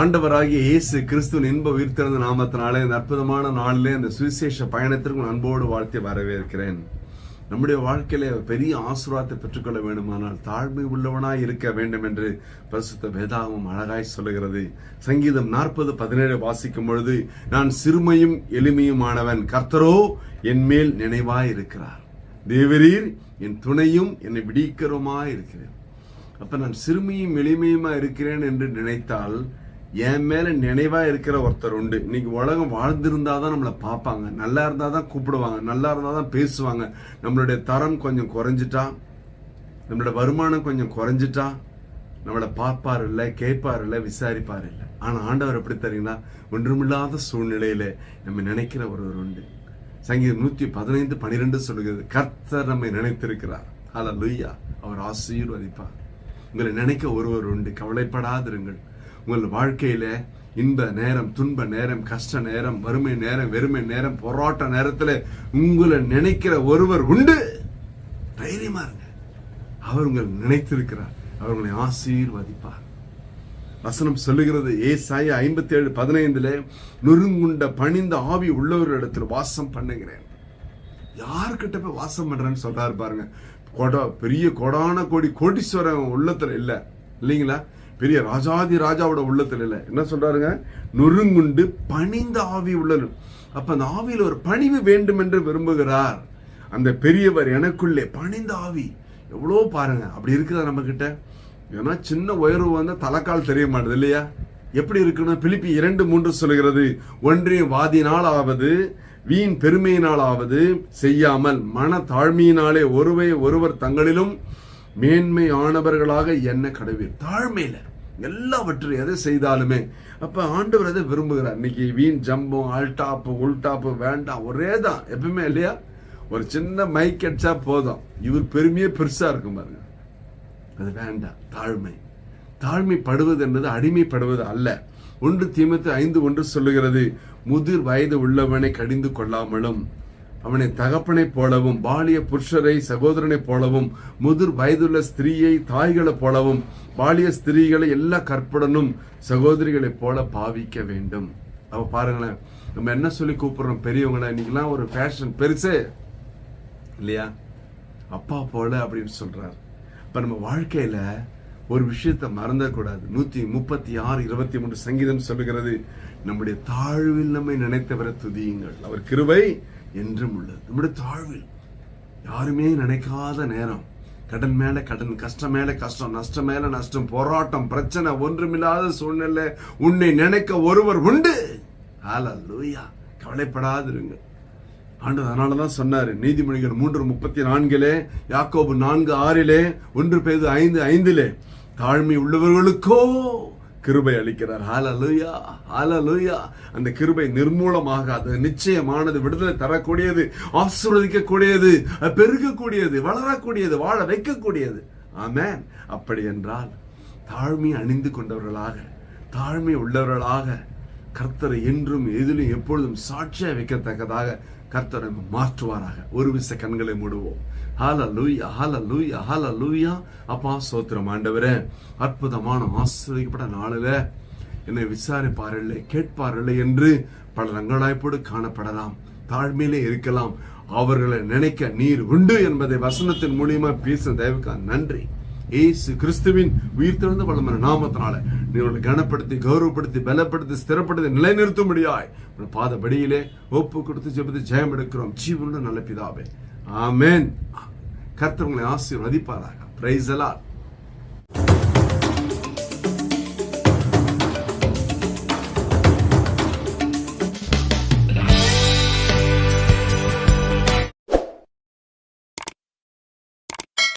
ஆண்டவராகிய இயேசு கிறிஸ்துவின் இன்ப உயிர்த்திறந்த நாமத்தினாலே இந்த அற்புதமான நாளிலே இந்த சுவிசேஷ பயணத்திற்கு அன்போடு வாழ்த்தி வரவேற்கிறேன். நம்முடைய வாழ்க்கையில பெரிய ஆசீர்வாதத்தை பெற்றுக்கொள்ள வேண்டுமானால் தாழ்மை உள்ளவனாய் இருக்க வேண்டும் என்று பிரசுத்த வேதாகமம் அழகாய் சொல்லுகிறது. சங்கீதம் நாற்பது பதினேழு வாசிக்கும் பொழுது நான் சிறுமையும் எளிமையுமானவன். கர்த்தரோ என் மேல் நினைவாய் இருக்கிறார். தேவரீர் என் துணையும் என்னை விடிக்கிறோமாய் இருக்கிறேன். அப்ப நான் சிறுமியும் எளிமையுமா இருக்கிறேன் என்று நினைத்தால் என் மேல நினைவா இருக்கிற ஒருத்தர் உண்டு. இன்னைக்கு உலகம் வாழ்ந்திருந்தாதான் நம்மளை பார்ப்பாங்க. நல்லா இருந்தாதான் கூப்பிடுவாங்க. நல்லா இருந்தாதான் பேசுவாங்க. நம்மளுடைய தரம் கொஞ்சம் குறைஞ்சிட்டா நம்மளோட வருமானம் கொஞ்சம் குறைஞ்சிட்டா நம்மளை பார்ப்பார் இல்லை கேட்பார் இல்லை விசாரிப்பார் இல்லை. ஆனால் ஆண்டவர் எப்படி தெரியுங்களா? ஒன்றுமில்லாத சூழ்நிலையில நம்ம நினைக்கிற ஒருவர் உண்டு. சங்கீதம் நூத்தி பதினைந்து பனிரெண்டு சொல்லுகிறது கர்த்தர் நம்மை நினைத்திருக்கிறார். ஹalleluya லுய்யா அவர் ஆசீர்வதிப்பார். உங்களை நினைக்க ஒருவர் உண்டு. கவலைப்படாதிருங்கள். உங்கள் வாழ்க்கையில இன்ப நேரம் துன்ப நேரம் கஷ்ட நேரம் வறுமை நேரம் வெறுமை நேரம் போராட்ட நேரத்தில் உங்களை நினைக்கிற ஒருவர் உண்டு. தைரியமா இருங்க. அவர் உங்களை நினைத்திருக்கிறார். அவர் உங்களை ஆசீர்வதிப்பார். வசனம் சொல்லுகிறது ஏசாய ஐம்பத்தி ஏழு பதினைந்துல நொறுங்குண்ட பணிந்த ஆவி உள்ளவரிடத்தில் வாசம் பண்ணுகிறேன். யாருக்கிட்ட போய் வாசம் பண்றேன்னு சொல்றாரு பாருங்க. கொடா பெரிய கொடான கோடி கோடீஸ்வரன் உள்ளத்துல இல்ல. இல்லைங்களா? பெரிய ராஜாதி ராஜாவோட உள்ளத்துல இல்லை. என்ன சொல்றாருங்க? நொறுங்குண்டு பணிந்த ஆவி உள்ளது. அப்ப அந்த ஆவியில் ஒரு பணிவு வேண்டும் என்று விரும்புகிறார். அந்த பெரியவர் எனக்குள்ளே பணிந்த ஆவி. எவ்வளோ பாருங்க. அப்படி இருக்குதா நம்ம கிட்ட ஏன்னா சின்ன உயர்வு வந்தால் தலைக்கால் தெரிய மாட்டேது இல்லையா? எப்படி இருக்கணும் பிலிப்பி இரண்டு மூன்று சொல்கிறது ஒன்றிய வாதினாலாவது வீண் பெருமையினாலாவது செய்யாமல் மன தாழ்மையினாலே ஒருவை ஒருவர் தங்களிலும் மேன்மையானவர்களாக என்ன கடவுள் தாழ்மையில எல்லாவற்றையும் எதை செய்தாலுமே அப்ப ஆண்டவர் எதை விரும்புகிறார்? இன்னைக்கு வீண் ஜம்பம் ஆல்டாப்பு உள்டாப்பு வேண்டாம் ஒரே தான் எப்பவுமே இல்லையா? ஒரு சின்ன மைக் அடிச்சா போதும். இவர் பெருமையே பெருசா இருக்கும் பாருங்க. அது வேண்டாம் தாழ்மை. தாழ்மைப்படுவது என்பது அடிமைப்படுவது அல்ல. ஒன்று தீமத்து ஐந்து ஒன்று சொல்லுகிறது முதிர் வயது உள்ளவனை கடிந்து கொள்ளாமலும் அவனை தகப்பனைப் போலவும் பாலிய புருஷரை சகோதரனைப் போலவும் முதிர் வயதுள்ள ஸ்திரீயை தாய்களைப் போலவும் பாலிய ஸ்திரீகளை எல்லா கற்புடனும் சகோதரிகளைப் போல பாவிக்க வேண்டும். அவ பாருங்களேன் நம்ம என்ன சொல்லி கூப்பிடுறோம் பெரியவங்கள? இன்னைக்கெல்லாம் ஒரு ஃபேஷன் பெருசே. இல்லையா? அப்பா போல அப்படின்னு சொல்றாரு. இப்ப நம்ம வாழ்க்கையில ஒரு விஷயத்தை மறந்துடக்கூடாது. நூத்தி முப்பத்தி ஆறு இருபத்தி மூன்று சங்கீதம் சொல்லுகிறது நம்முடைய தாழ்வில் நம்மை நினைத்தவரை துதியுங்கள். அவர் கிருவை என்றும் உள்ளது. நம்முடைய தாழ்வில் யாருமே நினைக்காத நேரம். கடன் மேல கடன் கஷ்டம் மேல கஷ்டம் நஷ்டம் மேல நஷ்டம் போராட்டம் பிரச்சனை ஒன்றுமில்லாத சூழ்நிலை. உன்னை நினைக்க ஒருவர் உண்டு. ஆலா லூயா கவலைப்படாதிருங்க ஆண்டு அதனாலதான் சொன்னாரு நீதிமொழிகள் மூன்று முப்பத்தி நான்கிலே யாக்கோபு நான்கு ஆறிலே ஒன்று பேது ஐந்து ஐந்திலே தாழ்மை உள்ளவர்களுக்கோ கிருபை அளிக்கிறார். ஹாலலுயா ஹாலலுயா அந்த கிருபை நிர்மூலமாகாது நிச்சயமானது விடுதலை தரக்கூடியது ஆசீர்வதிக்கக்கூடியது அது பெருகக்கூடியது வளரக்கூடியது வாழ வைக்கக்கூடியது. ஆமேன். அப்படி என்றால் தாழ்மை அணிந்து கொண்டவர்களாக தாழ்மை உள்ளவர்களாக கர்த்தரை என்றும் எதிலும் எப்பொழுதும் சாட்சியா வைக்கத்தக்கதாக கர்த்தரை மாற்றுவாராக. ஒரு விச கண்களை மூடுவோம். ஹால லூயா ஹால லூயா ஹால லூயா அப்பா சோத்திரம் ஆண்டவரே அற்புதமான ஆசிரியப்பட்ட நாளில் என்னை விசாரிப்பாரில்லை கேட்பாரில்லை என்று பல ரங்களாய்ப்போடு காணப்படலாம். தாழ்மையிலே இருக்கலாம். அவர்களை நினைக்க நீர் உண்டு என்பதை வசனத்தின் மூலியமா பேச தயவுக்கா நன்றி. ஏசு கிறிஸ்துவின் உயிர் திறந்த வளமான நாமத்தினால நீங்களை கனப்படுத்தி கௌரவப்படுத்தி பலப்படுத்தி ஸ்திரப்படுத்தி நிலைநிறுத்தும்படியாய் பாதபடியிலே ஒப்பு கொடுத்து ஜெபத்து ஜெயம் எடுக்கிறோம். ஜீவனுள்ள நல்ல பிதாவே. ஆமேன். கர்த்தவங்களை ஆசீர்வதிப்பாராக. பிரைஸ் எல்லாம்